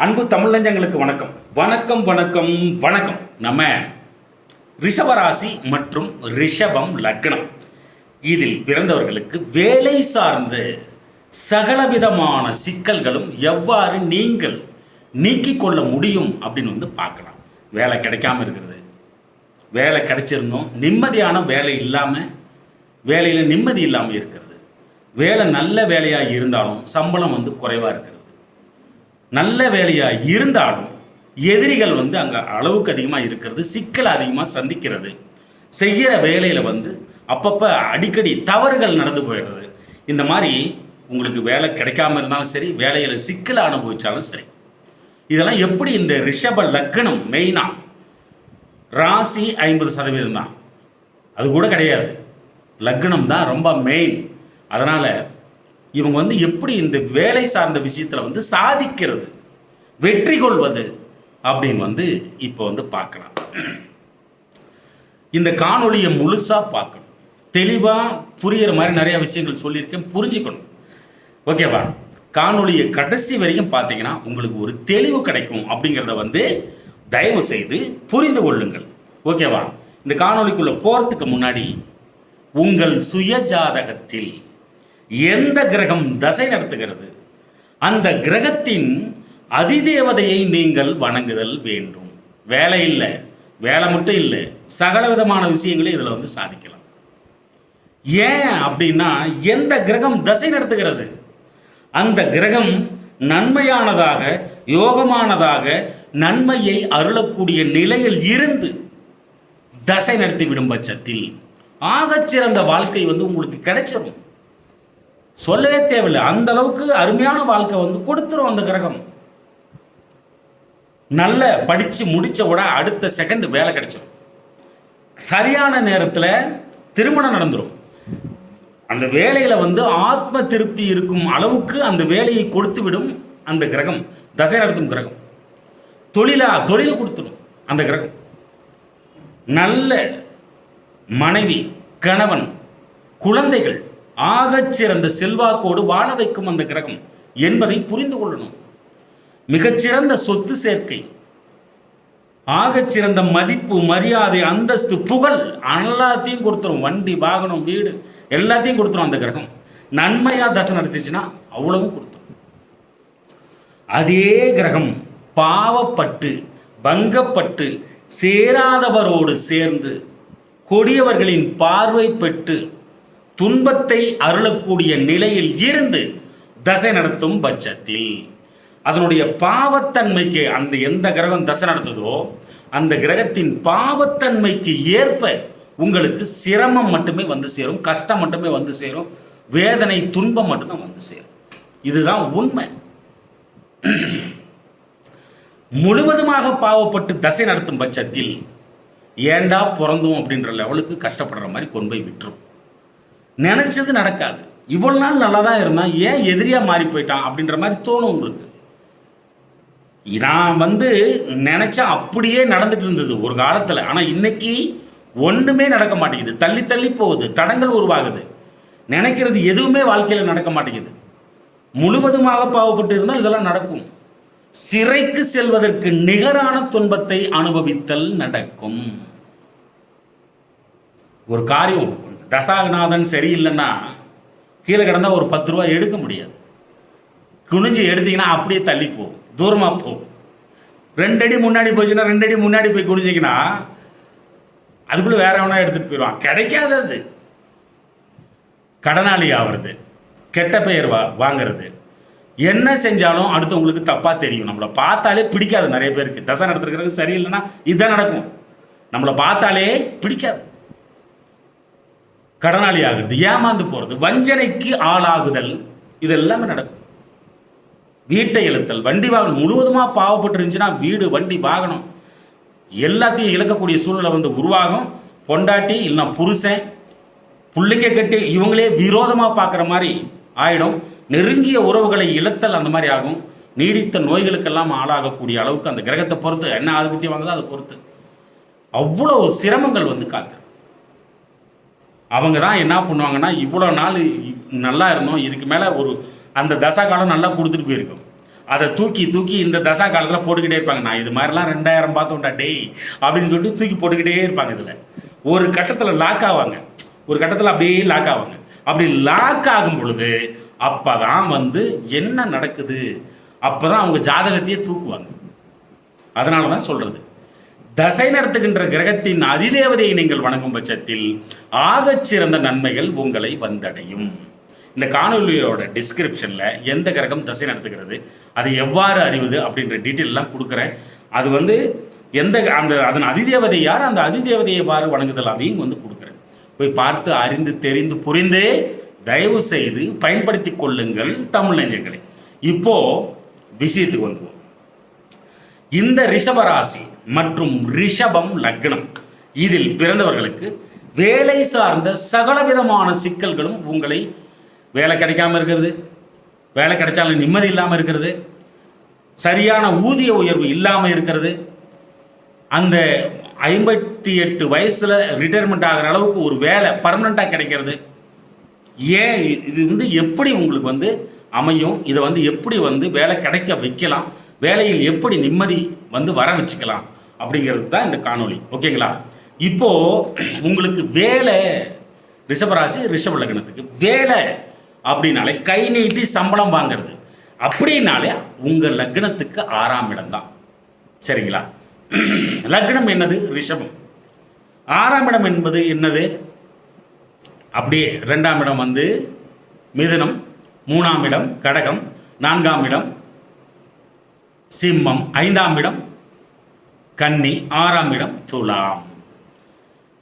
அன்பு தமிழஞ்சங்களுக்கு வணக்கம். வணக்கம் வணக்கம் வணக்கம். நம்ம ரிஷபராசி மற்றும் ரிஷபம் லக்னம். இதில் பிறந்தவர்களுக்கு வேலை சார்ந்த சகலவிதமான சிக்கல்களும் எவ்வாறு நீங்கள் நீக்கிக் கொள்ள முடியும் அப்படின்னு வந்து பார்க்கலாம். வேலை கிடைக்காம இருக்கிறது. வேலை கிடைச்சிருந்தோம். நிம்மதியான வேலை இல்லாமல் வேலையில் நிம்மதி இல்லாமல் இருக்கிறது. வேலை நல்ல வேலையாக இருந்தாலும் சம்பளம் வந்து குறைவாக இருக்குது. நல்ல வேலையாக இருந்தாலும் எதிரிகள் வந்து அங்கே அளவுக்கு அதிகமாக இருக்கிறது சிக்கல் அதிகமாக சந்திக்கிறது. செய்கிற வேலையில் வந்து அப்பப்போ அடிக்கடி தவறுகள் நடந்து போயிடுறது. இந்த மாதிரி உங்களுக்கு வேலை கிடைக்காம இருந்தாலும் சரி வேலையில் சிக்கலை அனுபவித்தாலும் சரி. இதெல்லாம் எப்படி இந்த ரிஷப லக்னம் மெயினாக ராசி ஐம்பது சதவீதம் தான். அது கூட கிடையாது. லக்னம் தான் ரொம்ப மெயின் அதனால் இவங்க வந்து எப்படி இந்த வேலை சார்ந்த விஷயத்தில் வந்து சாதிக்கிறது வெற்றி கொள்வது அப்படின்னு வந்து இப்போ வந்து பார்க்கலாம். இந்த காணொலியை முழுசாக பார்க்கணும். தெளிவாக புரிகிற மாதிரி நிறைய விஷயங்கள் சொல்லியிருக்கேன் புரிஞ்சுக்கணும். ஓகேவா? காணொலியை கடைசி வரைக்கும் பார்த்தீங்கன்னா உங்களுக்கு ஒரு தெளிவு கிடைக்கும் அப்படிங்கிறத வந்து தயவு செய்து புரிந்து கொள்ளுங்கள். ஓகேவா? இந்த காணொளிக்குள்ளே போகிறதுக்கு முன்னாடி உங்கள் சுய ஜாதகத்தில் எந்த கிரகம் தசை நடத்துகிறது? அந்த கிரகத்தின் அதிதேவதையை நீங்கள் வணங்குதல் வேண்டும். வேலை இல்லை. வேலை மட்டும் இல்லை. சகல விதமான விஷயங்களையும் இதில் வந்து சாதிக்கலாம். ஏன் அப்படின்னா எந்த கிரகம் தசை நடத்துகிறது? அந்த கிரகம் நன்மையானதாக யோகமானதாக நன்மையை அருளக்கூடிய நிலையில் இருந்து தசை நடத்தி விடும் பட்சத்தில் ஆகச்சிறந்த வாழ்க்கை வந்து உங்களுக்கு கிடைச்சிடும் சொல்லவே தேவையில்லை. அந்த அளவுக்கு அருமையான வாழ்க்கை வந்து கொடுத்துரும் அந்த கிரகம். நல்ல படித்து முடிச்ச உடனே அடுத்த செகண்ட் வேலை கிடைச்சிடும் சரியான நேரத்தில் திருமணம் நடந்துடும் அந்த வேலையில் வந்து ஆத்ம திருப்தி இருக்கும் அளவுக்கு அந்த வேலையை கொடுத்து விடும் அந்த கிரகம். தசை நடத்தும் கிரகம். தொழிலா தொழில் கொடுத்துடும் அந்த கிரகம். நல்ல மனைவி கணவன் குழந்தைகள் ஆகச்சிறந்த செல்வாக்கோடு வாழ வைக்கும் அந்த கிரகம் என்பதை புரிந்து கொள்ளணும். மிகச்சிறந்த சொத்து சேர்க்கை ஆகச்சிறந்த மதிப்பு மரியாதை அந்தஸ்து புகழ் எல்லாத்தையும் கொடுத்துரும். வண்டி வாகனம் வீடு எல்லாத்தையும் கொடுத்துரும் அந்த கிரகம். நன்மையா தசை நடத்திச்சுன்னா அவ்வளவும் கொடுத்துரும். அதே கிரகம் பாவப்பட்டு பங்கப்பட்டு சேராதவரோடு சேர்ந்து கொடியவர்களின் பார்வை பெற்று துன்பத்தை அருளக்கூடிய நிலையில் இருந்து தசை நடத்தும் பட்சத்தில் அதனுடைய பாவத்தன்மைக்கு அந்த எந்த கிரகம் தசை நடத்துதோ அந்த கிரகத்தின் பாவத்தன்மைக்கு ஏற்ப உங்களுக்கு சிரமம் மட்டுமே வந்து சேரும் கஷ்டம் மட்டுமே வந்து சேரும் வேதனை துன்பம் மட்டும்தான் வந்து சேரும். இதுதான் உண்மை. முழுவதுமாக பாவப்பட்டு தசை நடத்தும் பட்சத்தில் ஏண்டா பிறந்தோம் அப்படின்ற லெவலுக்கு கஷ்டப்படுற மாதிரி கொண்டு போய் விட்டுரும். நினச்சது நடக்காது. இவ்வளவு நாள் நல்லா தான் இருந்தான் ஏன் எதிரியாக மாறி போயிட்டான் அப்படின்ற மாதிரி தோணும் உங்களுக்கு. நான் வந்து நினச்சா அப்படியே நடந்துட்டு இருந்தது ஒரு காலத்தில். ஆனால் இன்னைக்கு ஒன்றுமே நடக்க மாட்டேங்குது. தள்ளி தள்ளி போகுது. தடங்கள் உருவாகுது. நினைக்கிறது எதுவுமே வாழ்க்கையில் நடக்க மாட்டேங்குது. முழுவதுமாக பாவப்பட்டு இருந்தால் இதெல்லாம் நடக்கும். சிறைக்கு செல்வதற்கு நிகரான துன்பத்தை அனுபவித்தல் நடக்கும். ஒரு காரியம் தசாகநாதன் சரியில்லைன்னா கீழே கிடந்தால் ஒரு பத்து ரூபா எடுக்க முடியாது. குனிஞ்சு எடுத்தீங்கன்னா அப்படியே தள்ளி போகும் தூரமாக போகும். ரெண்டு அடி முன்னாடி போச்சுன்னா ரெண்டு அடி முன்னாடி போய் குனிஞ்சிங்கன்னா அதுக்குள்ளே வேற எவனா எடுத்துகிட்டு போயிடுவான். கிடைக்காது அது கடனாளி ஆகிறது கெட்ட பெயர் வா வாங்கிறது. என்ன செஞ்சாலும் அடுத்தவங்களுக்கு தப்பாக தெரியும். நம்மளை பார்த்தாலே பிடிக்காது நிறைய பேருக்கு. தசை நடத்துருக்கிறது சரியில்லைன்னா இதுதான் நடக்கும். நம்மளை பார்த்தாலே பிடிக்காது. கடனாளி ஆகுறது ஏமாந்து போகிறது வஞ்சனைக்கு ஆளாகுதல் இதெல்லாமே நடக்கும். வீட்டை இழுத்தல் வண்டி வாகனம் முழுவதுமாக பாவப்பட்டு இருந்துச்சுன்னா வீடு வண்டி வாகனம் எல்லாத்தையும் இழக்கக்கூடிய சூழ்நிலை வந்து உருவாகும். பொண்டாட்டி இல்லைன்னா புருஷன் பிள்ளைங்க கட்டி இவங்களே விரோதமாக பார்க்குற மாதிரி ஆயிடும். நெருங்கிய உறவுகளை இழத்தல் அந்த மாதிரி ஆகும். நீடித்த நோய்களுக்கெல்லாம் ஆளாகக்கூடிய அளவுக்கு அந்த கிரகத்தை பொறுத்து என்ன ஆதிபத்தியம் வாங்குதோ அதை பொறுத்து. அவ்வளோ சிரமங்கள் வந்து காத்து அவங்க தான் என்ன பண்ணுவாங்கன்னா இவ்வளோ நாள் நல்லா இருந்தோம் இதுக்கு மேலே ஒரு அந்த தசா காலம் நல்லா கொடுத்துட்டு போயிருக்கும். அதை தூக்கி தூக்கி இந்த தசா காலத்தில் போட்டுக்கிட்டே இருப்பாங்க. நான் இது மாதிரிலாம் ரெண்டாயிரம் பார்த்தோம்டா டேய் அப்படின்னு சொல்லிட்டு தூக்கி போட்டுக்கிட்டே இருப்பாங்க இதில். ஒரு கட்டத்தில் லாக் ஆவாங்க. ஒரு கட்டத்தில் அப்படியே லாக் ஆவாங்க. அப்படி லாக் ஆகும் பொழுது அப்போ தான் வந்து என்ன நடக்குது? அப்போ தான் அவங்க ஜாதகத்தையே தூக்குவாங்க. அதனால தான் சொல்கிறது தசை நடத்துகின்ற கிரகத்தின் அதிதேவதையை நீங்கள் வணங்கும் பட்சத்தில் ஆகச் சிறந்த நன்மைகள் உங்களை வந்தடையும். இந்த காணொலியோட டிஸ்கிரிப்ஷனில் எந்த கிரகம் தசை நடத்துகிறது அதை எவ்வாறு அறிவது அப்படின்ற டீட்டெயிலெலாம் கொடுக்குறேன். அது வந்து எந்த அந்த அதன் அதிதேவதை யார் அந்த அதிதேவதையை எவ்வாறு வணங்குதல் அதையும் வந்து கொடுக்குறேன். போய் பார்த்து அறிந்து தெரிந்து புரிந்து தயவு செய்து பயன்படுத்தி கொள்ளுங்கள் தமிழ் நெஞ்சங்களை. இப்போ விஷயத்துக்கு வந்துவோம் இந்த ரிஷபராசி மற்றும் ரிஷபம் லக்னம். இதில் பிறந்தவர்களுக்கு வேலை சார்ந்த சகலவிதமான சிக்கல்களும் உங்களை வேலை கிடைக்காம இருக்கிறது. வேலை கிடைச்சாலும் நிம்மதி இல்லாமல் இருக்கிறது. சரியான ஊதிய உயர்வு இல்லாமல் இருக்கிறது. அந்த ஐம்பத்தி எட்டு வயசில் ரிட்டையர்மெண்ட் ஆகிற அளவுக்கு ஒரு வேலை பர்மனெண்ட்டாக கிடைக்கிறது. ஏன் இது வந்து எப்படி உங்களுக்கு வந்து அமையும்? இதை வந்து எப்படி வந்து வேலை கிடைக்க வைக்கலாம்? வேலையில் எப்படி நிம்மதி வந்து வர வச்சுக்கலாம் அப்படிங்கிறது தான் இந்த காணொளி. ஓகேங்களா? இப்போ உங்களுக்கு வேலை ரிஷபராசி ரிஷப லக்னத்துக்கு வேலை அப்படின்னாலே கை நீட்டி சம்பளம் வாங்குறது. அப்படின்னாலே உங்கள் லக்னத்துக்கு ஆறாம் இடம் தான். சரிங்களா? லக்னம் என்னது? ரிஷபம். ஆறாம் இடம் என்பது என்னது? அப்படியே ரெண்டாம் இடம் வந்து மிதுனம் மூணாம் இடம் கடகம் நான்காம் இடம் சிம்மம் ஐந்தாம் இடம். கன்னி ஆறாம் இடம் துலாம்.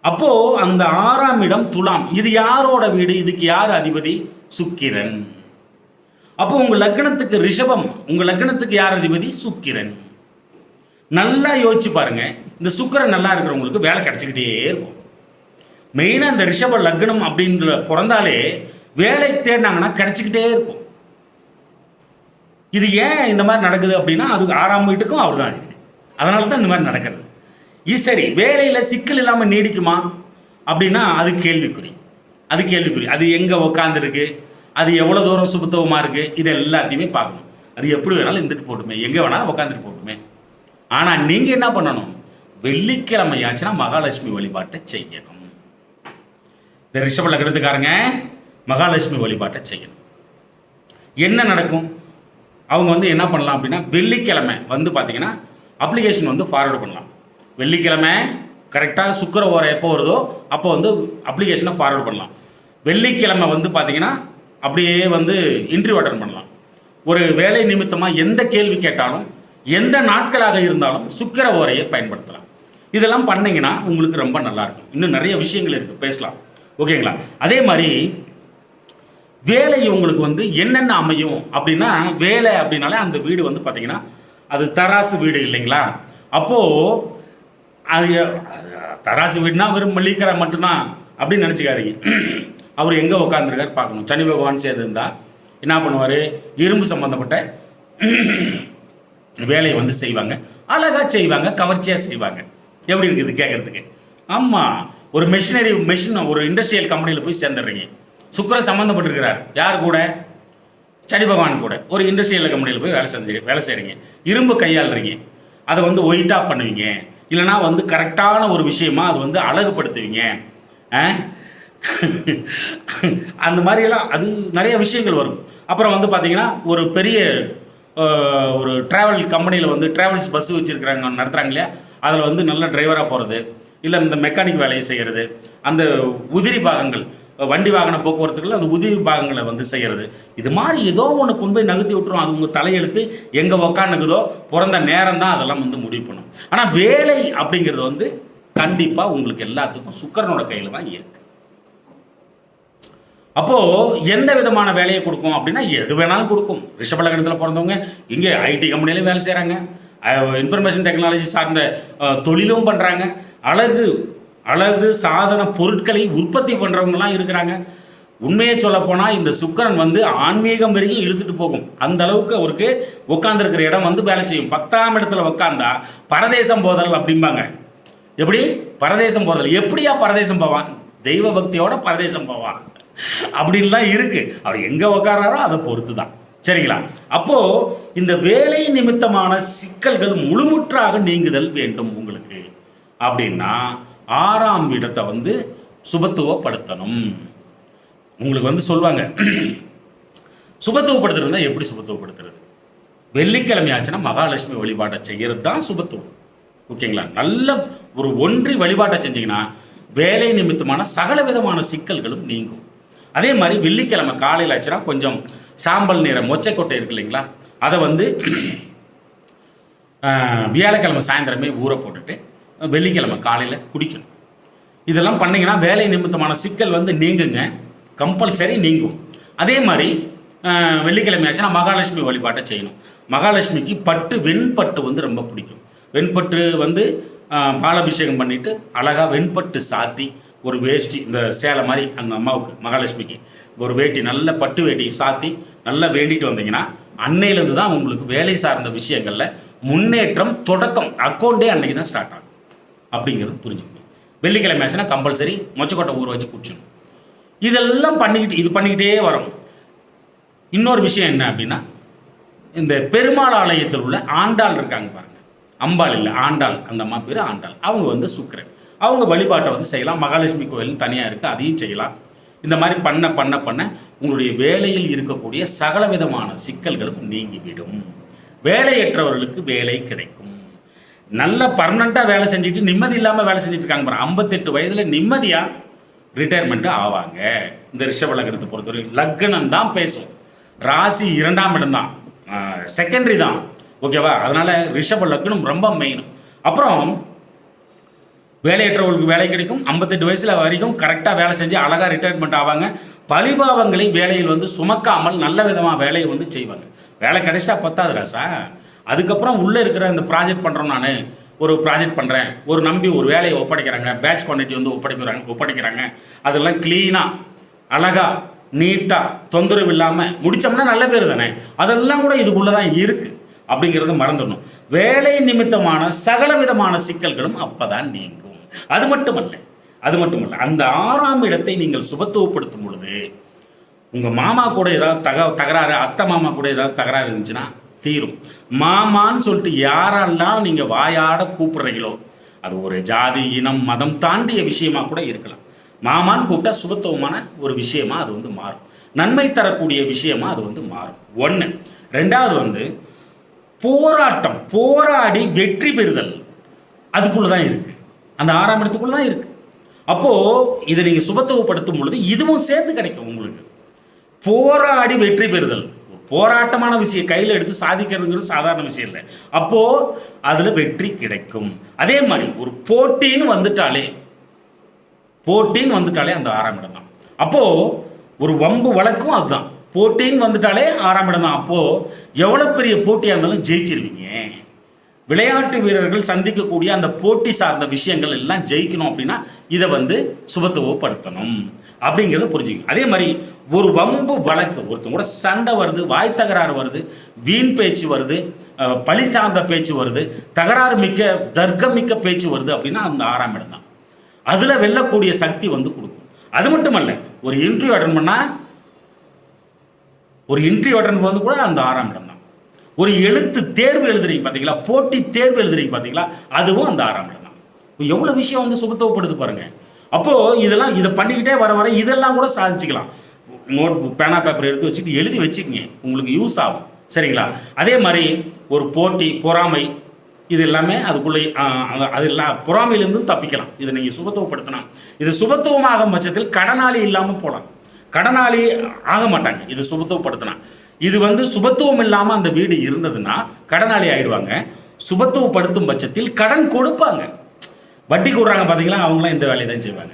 அப்போ அந்த ஆறாம் இடம் துலாம் இது யாரோட வீடு? இதுக்கு யார் அதிபதி? சுக்கிரன். அப்போ உங்க லக்னத்துக்கு ரிஷபம் உங்க லக்னத்துக்கு யார் அதிபதி? சுக்கிரன். நல்லா யோசிச்சு பாருங்க இந்த சுக்கிரன் நல்லா இருக்கிறவங்களுக்கு வேலை கிடைச்சிக்கிட்டே இருக்கும். மெயினாக இந்த ரிஷப லக்னம் அப்படின்ற பிறந்தாலே வேலை தேடினாங்கன்னா கிடைச்சிக்கிட்டே இருக்கும். இது ஏன் இந்த மாதிரி நடக்குது அப்படின்னா அதுக்கு ஆறாம் வீட்டுக்கும் அவர் தான். அதனால தான் இந்த மாதிரி நடக்கிறது. இது சரி வேலையில் சிக்கல் இல்லாமல் நீடிக்குமா? அப்படின்னா அது கேள்விக்குறி. அது கேள்விக்குறி. அது எங்கே உக்காந்துருக்கு? அது எவ்வளோ தூரம் சுபத்துவமாக இருக்குது இது எல்லாத்தையுமே பார்க்கணும். அது எப்படி வேணாலும் இருந்துட்டு போட்டுமே. எங்கே வேணாலும் உட்காந்துட்டு போட்டுமே. ஆனால் நீங்கள் என்ன பண்ணணும்? வெள்ளிக்கிழமை ஆச்சுன்னா மகாலட்சுமி வழிபாட்டை செய்யணும். இந்த ரிஷப லக்னத்துக்காரங்க மகாலட்சுமி வழிபாட்டை செய்யணும். என்ன நடக்கும்? அவங்க வந்து என்ன பண்ணலாம் அப்படின்னா வெள்ளிக்கிழமை வந்து பார்த்தீங்கன்னா அப்ளிகேஷன் வந்து ஃபார்வர்டு பண்ணலாம். வெள்ளிக்கிழமை கரெக்டாக சுக்கர ஓரம் எப்போ வருதோ அப்போ வந்து அப்ளிகேஷனை ஃபார்வர்டு பண்ணலாம். வெள்ளிக்கிழமை வந்து பார்த்தீங்கன்னா அப்படியே வந்து இன்டர்வியூ அட்டன் பண்ணலாம். ஒரு வேலை நிமித்தமாக எந்த கேள்வி கேட்டாலும் எந்த நாட்களாக இருந்தாலும் சுக்கிர ஓரையை பயன்படுத்தலாம். இதெல்லாம் பண்ணிங்கன்னா உங்களுக்கு ரொம்ப நல்லாயிருக்கும் இன்னும் நிறைய விஷயங்கள் இருக்குது பேசலாம். ஓகேங்களா? அதே மாதிரி வேலை உங்களுக்கு வந்து என்னென்ன அமையும் அப்படின்னா வேலை அப்படின்னாலே அந்த வீடு வந்து பார்த்தீங்கன்னா அது தராசு வீடு இல்லைங்களா? அப்போது அது தராசு வீடுனா வெறும் மல்லிகடை மட்டும்தான் அப்படின்னு நினச்சிக்காதீங்க. அவர் எங்கே உட்காந்துருக்காரு பார்க்கணும். சனி பகவான் சேர்ந்துருந்தா என்ன பண்ணுவார்? இரும்பு சம்மந்தப்பட்ட வேலையை வந்து செய்வாங்க. அழகாக செய்வாங்க கவர்ச்சியாக செய்வாங்க. எப்படி இருக்குது கேட்குறதுக்கு ஆமாம் ஒரு மெஷினரி மெஷின் ஒரு இண்டஸ்ட்ரியல் கம்பெனியில் போய் சேர்ந்துடுறீங்க. சுக்கரன் சம்மந்தப்பட்டிருக்கிறார் யார் கூட? சனி பகவான் கூட. ஒரு இண்டஸ்ட்ரியல் கம்பெனியில் போய் வேலை செஞ்சு வேலை செய்கிறீங்க இரும்பு கையாளுறீங்க. அதை வந்து ஒயிட்டாக பண்ணுவீங்க. இல்லைனா வந்து கரெக்டான ஒரு விஷயமா அது வந்து அழகுபடுத்துவீங்க. ஆ? அந்த மாதிரியெல்லாம் அது நிறைய விஷயங்கள் வரும். அப்புறம் வந்து பார்த்தீங்கன்னா ஒரு பெரிய ஒரு ட்ராவல் கம்பெனியில் வந்து ட்ராவல்ஸ் பஸ் வச்சுருக்கிறாங்க நடத்துகிறாங்க இல்லையா? அதில் வந்து நல்ல டிரைவராக போகிறது இல்லை இந்த மெக்கானிக் வேலையை செய்கிறது அந்த உதிரி பாகங்கள் வண்டி வாகன போக்குவரத்துக்குள்ள அந்த உதிரி பாகங்களை வந்து செய்கிறது இது மாதிரி ஏதோ ஒன்று கொண்டு போய் நகர்த்தி விட்டுரும். அது உங்கள் தலையெழுத்து எங்கே உக்காந்துக்குதோ பிறந்த நேரம் தான் அதெல்லாம் வந்து முடிவு பண்ணும். ஆனால் வேலை அப்படிங்கிறது வந்து கண்டிப்பாக உங்களுக்கு எல்லாத்துக்கும் சுக்கரனோட கையில் தான் இருக்கு. அப்போது எந்த விதமான வேலையை கொடுக்கும் அப்படின்னா எது வேணாலும் கொடுக்கும். ரிஷபலகணத்தில் பிறந்தவங்க இங்கே ஐடி கம்பெனிலையும் வேலை செய்கிறாங்க இன்ஃபர்மேஷன் டெக்னாலஜி சார்ந்த தொழிலும் பண்ணுறாங்க அழகு அழகு சாதன பொருட்களை உற்பத்தி பண்ணுறவங்கலாம் இருக்கிறாங்க. உண்மையை சொல்லப்போனால் இந்த சுக்கிரன் வந்து ஆன்மீகம் வரைக்கும் இழுத்துட்டு போகும். அந்த அளவுக்கு அவருக்கு உட்காந்துருக்கிற இடம் வந்து வேலை செய்யும். பத்தாம் இடத்துல உட்காந்தா பரதேசம் போதல் அப்படிம்பாங்க. எப்படி? பரதேசம் போதல். எப்படியா பரதேசம் போவான்? தெய்வ பக்தியோட பரதேசம் போவான். அப்படின்லாம் இருக்கு. அவர் எங்க உட்காராரோ அதை பொறுத்து தான் சரிங்களா? அப்போ இந்த வேலை நிமித்தமான சிக்கல்கள் முழுமுற்றாக நீங்குதல் வேண்டும் உங்களுக்கு. அப்படின்னா ஆறாம் இடத்தை வந்து சுபத்துவப்படுத்தணும். உங்களுக்கு வந்து சொல்லுவாங்க சுபத்துவப்படுத்துறதுனா எப்படி சுபத்துவப்படுத்துறது? வெள்ளிக்கிழமை ஆச்சுன்னா மகாலட்சுமி வழிபாட்டை செய்கிறது தான் சுபத்துவம். ஓகேங்களா? நல்ல ஒரு ஒன்றி வழிபாட்டை செஞ்சீங்கன்னா வேலை நிமித்தமான சகல விதமான சிக்கல்களும் நீங்கும். அதே மாதிரி வெள்ளிக்கிழமை காலையில் ஆச்சுன்னா கொஞ்சம் சாம்பல் நிற மொச்சைக்கொட்டை இருக்கு இல்லைங்களா? அதை வந்து வியாழக்கிழமை சாயந்தரமே ஊற போட்டுட்டு வெள்ளிக்கிழமை காலையில் குடிக்கணும். இதெல்லாம் பண்ணிங்கன்னா வேலை நிமித்தமான சிக்கல் வந்து நீங்குங்க. கம்பல்சரி நீங்கும். அதே மாதிரி வெள்ளிக்கிழமை ஆச்சுன்னா மகாலட்சுமி வழிபாட்டை செய்யணும். மகாலட்சுமிக்கு பட்டு வெண்பட்டு வந்து ரொம்ப பிடிக்கும். வெண்பட்டு வந்து பாலாபிஷேகம் பண்ணிட்டு அழகாக வெண்பட்டு சாத்தி ஒரு வேஷ்டி இந்த சேலை மாதிரி அந்த அம்மாவுக்கு மகாலட்சுமிக்கு. ஒரு வேட்டி நல்ல பட்டு வேட்டி சாத்தி நல்லா வேண்டிட்டு வந்தீங்கன்னா அன்னையிலேருந்து தான் உங்களுக்கு வேலை சார்ந்த விஷயங்களில் முன்னேற்றம் தொடக்கம் அக்கௌண்ட்டே அன்னைக்கு தான் ஸ்டார்ட் ஆகும். அப்படிங்கிறது புரிஞ்சுக்கணும். வெள்ளிக்கிழமை ஆச்சுன்னா கம்பல்சரி மொச்சக்கொட்டை ஊற வச்சு குடிச்சணும் இதெல்லாம் பண்ணிக்கிட்டு இது பண்ணிக்கிட்டே வரும். இன்னொரு விஷயம் என்ன அப்படின்னா இந்த பெருமாள் ஆலயத்தில் உள்ள ஆண்டாள் இருக்காங்க பாருங்க. அம்பாள் இல்லை ஆண்டாள். அந்த அம்மா பேர் ஆண்டாள். அவங்க வந்து சுக்கரன். அவங்க வழிபாட்டை வந்து செய்யலாம். மகாலட்சுமி கோயிலும் தனியாக இருக்குது அதையும் செய்யலாம். இந்த மாதிரி பண்ண பண்ண பண்ண உங்களுடைய வேலையில் இருக்கக்கூடிய சகல விதமான சிக்கல்களும் நீங்கிவிடும். வேலையற்றவர்களுக்கு வேலை கிடைக்கும். நல்ல பர்மனண்ட்டாக வேலை செஞ்சுட்டு நிம்மதி இல்லாமல் வேலை செஞ்சுட்டு இருக்காங்க பாருங்க ஐம்பத்தெட்டு வயதில் நிம்மதியாக ரிட்டையர்மெண்ட்டு ஆவாங்க. இந்த ரிஷப லக்னத்தை பொறுத்தவரை லக்னம் தான் பேசும். ராசி இரண்டாம் இடம் தான். செகண்டரி தான். ஓகேவா அதனால ரிஷப லக்னம் ரொம்ப மெயின் அப்புறம் வேலையற்றவர்களுக்கு வேலை கிடைக்கும். ஐம்பத்தெட்டு வயசுல வரைக்கும் கரெக்டாக வேலை செஞ்சு அழகாக ரிட்டையர்மெண்ட் ஆவாங்க. பழிபாவங்களை வேலையில் வந்து சுமக்காமல் நல்ல விதமாக வேலையை வந்து செய்வாங்க. வேலை கிடைச்சிட்டா பத்தாது ராசா அதுக்கப்புறம் உள்ளே இருக்கிற இந்த ப்ராஜெக்ட் பண்ணுறோம் நான். ஒரு ப்ராஜெக்ட் பண்ணுறேன் ஒரு நம்பி ஒரு வேலையை ஒப்படைக்கிறாங்க. பேட்ச் குவான்டிட்டி வந்து ஒப்படைக்கிறாங்க ஒப்படைக்கிறாங்க. அதெல்லாம் க்ளீனாக அழகாக நீட்டாக தொந்தரவு இல்லாமல் முடித்தோம்னா நல்ல பேர் தானே? அதெல்லாம் கூட இதுக்குள்ளே தான் இருக்குது அப்படிங்கிறத மறந்துடணும். வேலை நிமித்தமான சகல விதமான சிக்கல்களும் அப்பதான் நீங்கும். அது மட்டுமல்ல அது மட்டுமல்ல அந்த ஆறாம் இடத்தை நீங்கள் சுபத்துவப்படுத்தும் பொழுது உங்கள் மாமா கூட ஏதாவது தக தகராறு அத்தை மாமா கூட ஏதாவது தகராறு இருந்துச்சுன்னா தீரும். மாமான்னு சொல்லிட்டு யாரெல்லாம் நீங்கள் வாயாட கூப்பிடுறீங்களோ அது ஒரு ஜாதி இனம் மதம் தாண்டிய விஷயமா கூட இருக்கலாம். மாமான்னு கூப்பிட்டா சுபத்துவமான ஒரு விஷயமா அது வந்து மாறும். நன்மை தரக்கூடிய விஷயமா அது வந்து மாறும். ஒன்று ரெண்டாவது வந்து போராட்டம் போராடி வெற்றி பெறுதல் அதுக்குள்ள தான் இருக்கு. அந்த ஆறாம் இடத்துக்குள்ள தான் இருக்கு. அப்போ இதை நீங்கள் சுபத்துவப்படுத்தும் பொழுது இதுவும் சேர்ந்து கிடைக்கும் உங்களுக்கு. போராடி வெற்றி பெறுதல். போராட்டமான விஷயம் கையில் எடுத்து சாதிக்கிறதுங்கிறது சாதாரண விஷயம் இல்லை. அப்போது அதில் வெற்றி கிடைக்கும். அதே மாதிரி ஒரு போட்டின்னு வந்துட்டாலே போட்டின்னு வந்துட்டாலே அந்த ஆறாம் இடம் தான். அப்போது ஒரு வம்பு வழக்கும் அதுதான். போட்டின்னு வந்துட்டாலே ஆறாம் இடம் தான். அப்போது எவ்வளோ பெரிய போட்டியா இருந்தாலும் ஜெயிச்சிருவீங்க. விளையாட்டு வீரர்கள் சந்திக்கக்கூடிய அந்த போட்டி சார்ந்த விஷயங்கள் எல்லாம் ஜெயிக்கணும் அப்படின்னா இதை வந்து சுபத்துவப்படுத்தணும். அப்படிங்கிறத புரிஞ்சுக்கணும். அதே மாதிரி ஒரு வம்பு வழக்கு. ஒருத்தங்க கூட சண்டை வருது வாய் தகராறு வருது வீண் பேச்சு வருது பழி சார்ந்த பேச்சு வருது தகராறு மிக்க தர்க்கம் மிக்க பேச்சு வருது அப்படின்னா அந்த ஆறாம் இடம் தான். அதில் வெல்லக்கூடிய சக்தி வந்து கொடுக்கும். அது மட்டுமல்ல ஒரு இன்டர்வியூ அட்டன் பண்ணால் ஒரு இன்டர்வியூ அட்டன் வந்து கூட அந்த ஆறாம் இடம் தான். ஒரு எழுத்து தேர்வு எழுதுறீங்க பார்த்தீங்களா போட்டி தேர்வு எழுதுறீங்க பார்த்தீங்களா அதுவும் அந்த ஆறாம் இடம் தான். எவ்வளோ விஷயம் வந்து சுபத்துவப்படுது பாருங்க. அப்போ இதெல்லாம் இதை பண்ணிக்கிட்டே வர வர இதெல்லாம் கூட சாதிச்சுக்கலாம். நோட் பேனா பேப்பர் எடுத்து வச்சுட்டு எழுதி வச்சுக்கங்க. உங்களுக்கு யூஸ் ஆகும். சரிங்களா? அதே மாதிரி ஒரு போட்டி பொறாமை இது எல்லாமே அதுக்குள்ளே அது- அது எல்லாம் பொறாமையிலேருந்து தப்பிக்கலாம். இதை நீங்கள் சுபத்துவப்படுத்தினா இது சுபத்துவமாகும் பட்சத்தில் கடனாளி இல்லாமல் போகலாம் கடனாளி ஆக மாட்டாங்க. இது சுபத்துவப்படுத்தினா இது வந்து சுபத்துவம் இல்லாமல் அந்த வீடு இருந்ததுன்னா கடனாளி ஆயிடுவாங்க. சுபத்துவப்படுத்தும் பட்சத்தில் கடன் கொடுப்பாங்க. வட்டி கூடுறாங்க பார்த்தீங்களா அவங்களாம் இந்த வேலையை தான் செய்வாங்க.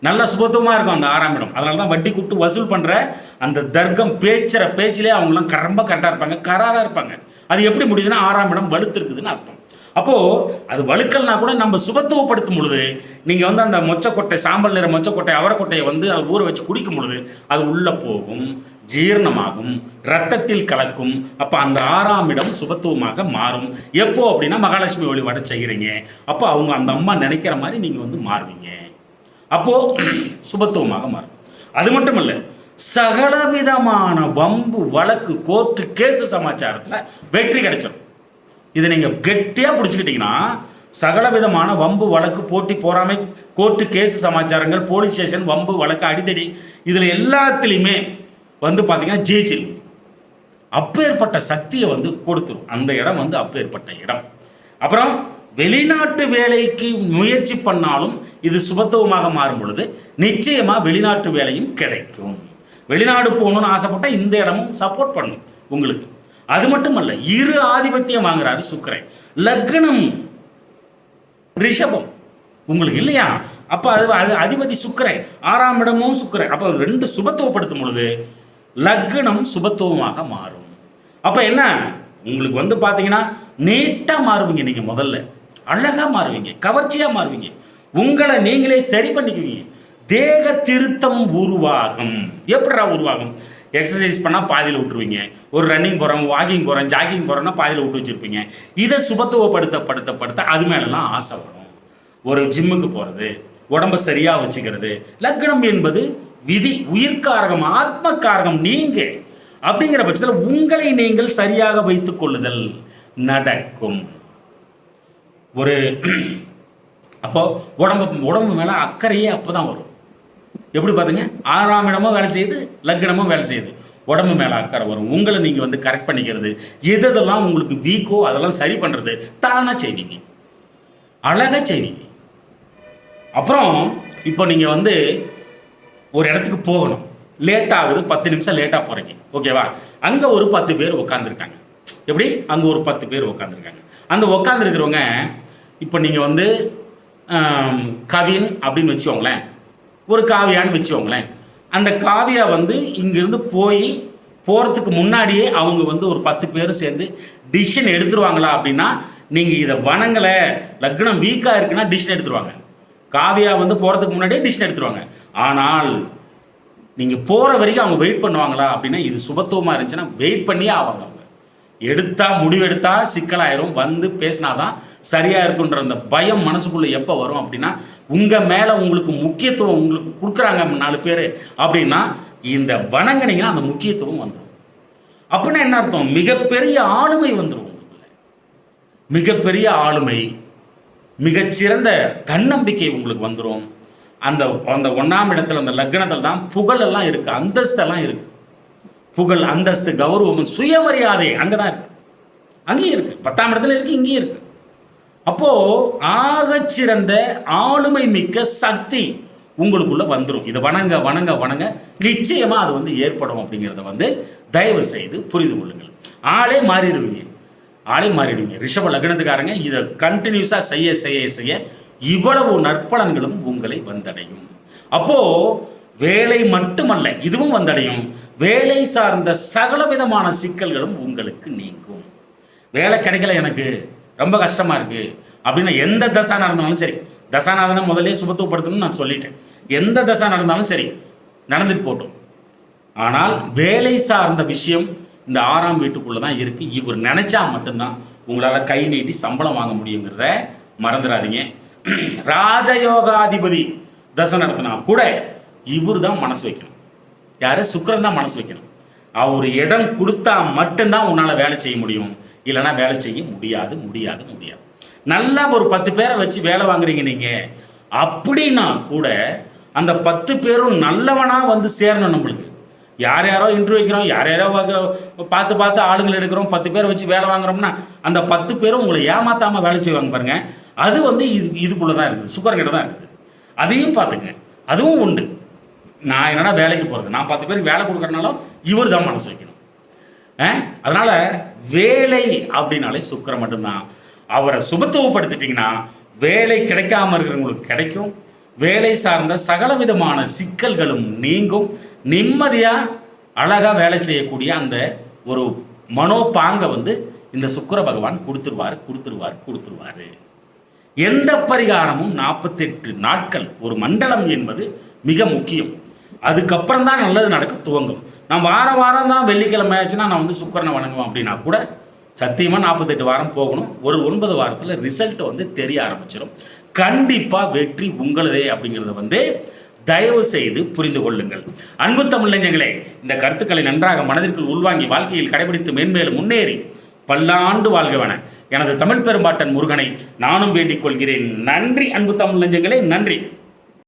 நல்ல சுபத்துவமாக இருக்கும் அந்த ஆறாம் இடம். அதனால தான் வட்டி கூப்பிட்டு வசூல் பண்ணுற அந்த தர்க்கம் பேச்சுற பேச்சிலே அவங்களாம் க- ரொம்ப கரெக்டாக இருப்பாங்க கராராக இருப்பாங்க. அது எப்படி முடியுதுன்னா ஆறாம் இடம் வலுத்திருக்குதுன்னு அர்த்தம். அப்போது அது வழுக்கல்னா கூட நம்ம சுபத்துவப்படுத்தும் பொழுது நீங்கள் வந்து அந்த மொச்சக்கொட்டை சாம்பல் நிற மொச்சக்கொட்டை அவரக்கொட்டையை வந்து அதை ஊற வச்சு குடிக்கும் பொழுது அது உள்ளே போகும் ஜீரணமாகும் ரத்தத்தில் கலக்கும். அப்போ அந்த ஆறாம் இடம் சுபத்துவமாக மாறும். எப்போ அப்படின்னா மகாலட்சுமி வழிபாடு செய்கிறீங்க அப்போ அவங்க அந்த அம்மா நினைக்கிற மாதிரி நீங்கள் வந்து மாறுவீங்க. அப்போது சுபத்துவமாக மாறும். அது மட்டும் இல்லை சகலவிதமான வம்பு வழக்கு கோர்ட்டு கேஸு சமாச்சாரத்தில் வெற்றி கிடைச்சிடும் இதை நீங்கள் கெட்டியாக பிடிச்சிக்கிட்டீங்கன்னா சகலவிதமான வம்பு வழக்கு போட்டி போறாமை கோர்ட்டு கேஸ் சமாச்சாரங்கள் போலீஸ் ஸ்டேஷன் வம்பு வழக்கு அடிதடி இதில் எல்லாத்துலேயுமே வந்து பார்த்தீங்கன்னா ஜெயிச்சில் அப்பேற்பட்ட சக்தியை வந்து கொடுத்துரும். அந்த இடம் வந்து அப்பேற்பட்ட இடம். அப்புறம் வெளிநாட்டு வேலைக்கு முயற்சி பண்ணாலும் இது சுபத்துவமாக மாறும் பொழுது நிச்சயமாக வெளிநாட்டு வேலையும் கிடைக்கும். வெளிநாடு போகணும்னு ஆசைப்பட்டா இந்த இடமும் சப்போர்ட் பண்ணும் உங்களுக்கு. அது மட்டுமல்ல இரு ஆதிபத்தியம் வாங்குறாரு சுக்கரன். லக்னம் ரிஷபம். உங்களுக்கு இல்லையா? அப்போ அது அது அதிபதி சுக்கரன். ஆறாம் இடமும் சுக்கரன். அப்போ ரெண்டு சுபத்துவப்படுத்தும் பொழுது லக்னம் சுபத்துவமாக மாறும். அப்போ என்ன? உங்களுக்கு வந்து பார்த்தீங்கன்னா நீட்டாக மாறுவீங்க நீங்கள் முதல்ல. அழகாக மாறுவீங்க. கவர்ச்சியாக மாறுவீங்க. உங்களை நீங்களே சரி பண்ணிக்குவீங்க. தேக திருத்தம் உருவாகும். எப்படிடா உருவாகும்? எக்ஸசைஸ் பண்ணால் பாதியில் விட்டுருவீங்க. ஒரு ரன்னிங் போகிறோம் வாக்கிங் போகிறோம் ஜாக்கிங் போகிறோன்னா பாதியில் விட்டு வச்சுருப்பீங்க. இதை சுபத்துவப்படுத்த படுத்த படுத்த அது மேலெல்லாம் ஆசை வரும். ஒரு ஜிம்முக்கு போகிறது உடம்ப சரியாக வச்சுக்கிறது லக்னம் என்பது விதி உயிர்காரகம் ஆத்மகாரகம் நீங்கள் அப்படிங்கிற பட்சத்தில் உங்களை நீங்கள் சரியாக வைத்துக் கொள்ளுதல் நடக்கும். ஒரு அப்போது உடம்பு உடம்பு மேலே அக்கறையே அப்போ தான் வரும். எப்படி பார்த்துங்க? ஆறாம் இடமும் வேலை செய்யுது லக்னமும் வேலை செய்யுது. உடம்பு மேலே அக்கறை வரும். உங்களை நீங்கள் வந்து கரெக்ட் பண்ணிக்கிறது எது எதெல்லாம் உங்களுக்கு வீக்கோ அதெல்லாம் சரி பண்ணுறது தானாக செய்வீங்க. அழகாக செய்வீங்க. அப்புறம் இப்போ நீங்கள் வந்து ஒரு இடத்துக்கு போகணும். லேட் ஆகுது பத்து நிமிஷம் லேட்டாக போகிறீங்க ஓகேவா அங்கே ஒரு பத்து பேர் உட்காந்துருக்காங்க எப்படி? அங்கே ஒரு பத்து பேர் உட்காந்துருக்காங்க அந்த உட்காந்துருக்கிறவங்க இப்போ நீங்கள் வந்து கவின் அப்படின்னு வச்சுக்கோங்களேன். ஒரு காவியான்னு வச்சுக்கோங்களேன். அந்த காவியா வந்து இங்கிருந்து போய் போகிறதுக்கு முன்னாடியே அவங்க வந்து ஒரு பத்து பேரும் சேர்ந்து டிசிஷன் எடுத்துருவாங்களா அப்படின்னா நீங்கள் இதை வணங்கலை லக்னம் வீக்காக இருக்குன்னா டிசிஷன் எடுத்துருவாங்க. காவியா வந்து போகிறதுக்கு முன்னாடியே டிசிஷன் எடுத்துருவாங்க. ஆனால் நீங்கள் போகிற வரைக்கும் அவங்க வெயிட் பண்ணுவாங்களா அப்படின்னா இது சுபத்துவமாக இருந்துச்சுன்னா வெயிட் பண்ணியே ஆவாங்க அவங்க. எடுத்தால் முடிவெடுத்தால் சிக்கலாயிரும் வந்து பேசினாதான் சரியாக இருக்குன்ற அந்த பயம் மனசுக்குள்ளே எப்போ வரும் அப்படின்னா உங்கள் மேலே உங்களுக்கு முக்கியத்துவம் உங்களுக்கு கொடுக்குறாங்க நாலு பேர் அப்படின்னா இந்த வணங்கினீங்கன்னா அந்த முக்கியத்துவம் வந்துடும் அப்படின்னா என்ன அர்த்தம்? மிகப்பெரிய ஆளுமை வந்துடும் உங்களுக்குள்ள. மிகப்பெரிய ஆளுமை மிகச்சிறந்த தன்னம்பிக்கை உங்களுக்கு வந்துடும் அந்த அந்த ஒன்றாம் இடத்துல அந்த லக்னத்தில் தான் புகழெல்லாம் இருக்குது அந்தஸ்தெல்லாம் இருக்குது புகழ் அந்தஸ்து கௌரவம் சுயமரியாதை அங்கே தான் இருக்கு. அங்கேயும் இருக்குது பத்தாம் இடத்துல இருக்குது இங்கேயும் இருக்குது அப்போ ஆகச்சிறந்த ஆளுமை மிக்க சக்தி உங்களுக்குள்ள வந்துடும் இது வணங்க வணங்க வணங்க. நிச்சயமா அது வந்து ஏற்படும் அப்படிங்கிறத வந்து தயவு செய்து புரிந்து கொள்ளுங்கள். ஆளே மாறிடுவீங்க. ஆளே மாறிடுவீங்க. ரிஷப லக்னத்துக்காரங்க இதை கண்டினியூஸாக செய்ய செய்ய செய்ய இவ்வளவு நற்பலன்களும் உங்களை வந்தடையும். அப்போ வேலை மட்டுமல்ல இதுவும் வந்தடையும். வேலை சார்ந்த சகல விதமான சிக்கல்களும் உங்களுக்கு நீங்கும். வேலை கிடைக்கல எனக்கு. ரொம்ப கஷ்டமா இருக்கு. அப்படின்னு எந்த தசா நடந்தாலும் சரி. தசாநாதனை முதல்ல சுபத்துவப்படுத்தணும்னு நான் சொல்லிட்டேன். எந்த தசா நடந்தாலும் சரி நடந்துட்டு போட்டோம் ஆனால் வேலை சார்ந்த விஷயம் இந்த ஆறாம் வீட்டுக்குள்ள தான் இருக்கு. இவர் நினைச்சா மட்டும்தான் உங்களால் கை நீட்டி சம்பளம் வாங்க முடியுங்கிறத மறந்துடாதீங்க. ராஜயோகாதிபதி தசை நடத்தினா கூட இவர் தான் மனசு வைக்கணும். யாரு? சுக்கரன் தான் மனசு வைக்கணும். அவர் இடம் கொடுத்தா மட்டும்தான் உன்னால வேலை செய்ய முடியும். இல்லைன்னா வேலை செய்ய முடியாது முடியாது முடியாது. நல்லா ஒரு பத்து பேரை வச்சு வேலை வாங்குறீங்க நீங்கள் அப்படின்னா கூட அந்த பத்து பேரும் நல்லவனாக வந்து சேரணும் நம்மளுக்கு. யார் யாரோ இன்டர்வியூ வைக்கிறோம் யார் யாரோ வக- பார்த்து பார்த்து ஆளுங்களை எடுக்கிறோம் பத்து பேரை வச்சு வேலை வாங்குறோம்னா அந்த பத்து பேரும் உங்களை ஏமாற்றாமல் வேலை செய்வாங்க பாருங்கள் அது வந்து இது இதுக்குள்ள தான் இருக்குது சுக்கரங்கிட்ட தான் இருக்குது. அதையும் பார்த்துங்க. அதுவும் உண்டு. நான் என்னடா வேலைக்கு போகிறது நான் பத்து பேருக்கு வேலை கொடுக்குறனாலும் இவர் தான் மனசு வைக்கணும். அதனால வேலை அப்படின்னாலே சுக்கரம் மட்டும்தான். அவரை சுபத்துவப்படுத்திட்டிங்கன்னா வேலை கிடைக்காம இருக்கிறவங்களுக்கு கிடைக்கும். வேலை சார்ந்த சகல விதமான சிக்கல்களும் நீங்கும். நிம்மதியாக அழகாக வேலை செய்யக்கூடிய அந்த ஒரு மனோபாங்கை வந்து இந்த சுக்கிர பகவான் கொடுத்துருவாரு கொடுத்துருவாரு கொடுத்துருவாரு. எந்த பரிகாரமும் நாற்பத்தெட்டு நாட்கள் ஒரு மண்டலம் என்பது மிக முக்கியம். அதுக்கப்புறம் தான் நல்லது நடக்க துவங்கும். நான் வார வாரம் தான் வெள்ளிக்கிழமை ஆச்சுன்னா நான் வந்து சுக்கரனை வணங்குவேன் அப்படின்னா கூட சத்தியமாக நாற்பத்தெட்டு வாரம் போகணும். ஒரு ஒன்பது வாரத்தில் ரிசல்ட் வந்து தெரிய ஆரம்பிச்சிடும் கண்டிப்பாக வெற்றி உங்களதே அப்படிங்கிறத வந்து தயவு செய்து புரிந்து கொள்ளுங்கள். அன்பு தமிழஞ்சங்களே இந்த கருத்துக்களை நன்றாக மனதிற்குள் உள்வாங்கி வாழ்க்கையில் கடைபிடித்து மேன்மேலும் முன்னேறி பல்லாண்டு வாழ்கவன எனது தமிழ் பெரும்பாட்டன் முருகனை நானும் வேண்டிக் கொள்கிறேன். நன்றி அன்பு தமிழ் நெஞ்சங்களே நன்றி.